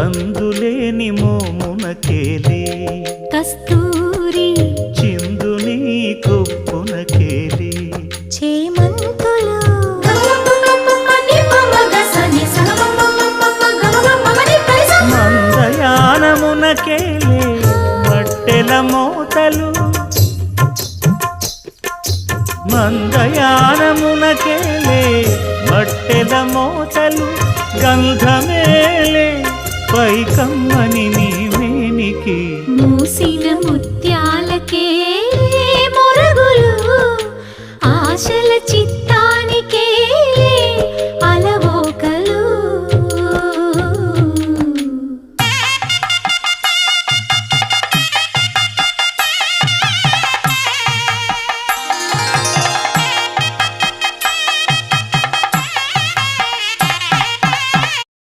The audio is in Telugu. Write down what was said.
కందులేని మోమునకేలే. కస్తూరి చిందుని కొప్పునకేలే. చేమంతులు. మందయానమునకేలే. మట్టెల మోతలు. మందయానమునకేలే. మట్టెల మోతలు గంధమేలే. పై కమ్మని నీ వేణికి మూసిన ముత్యాలకే మొరగులు ఆశలచి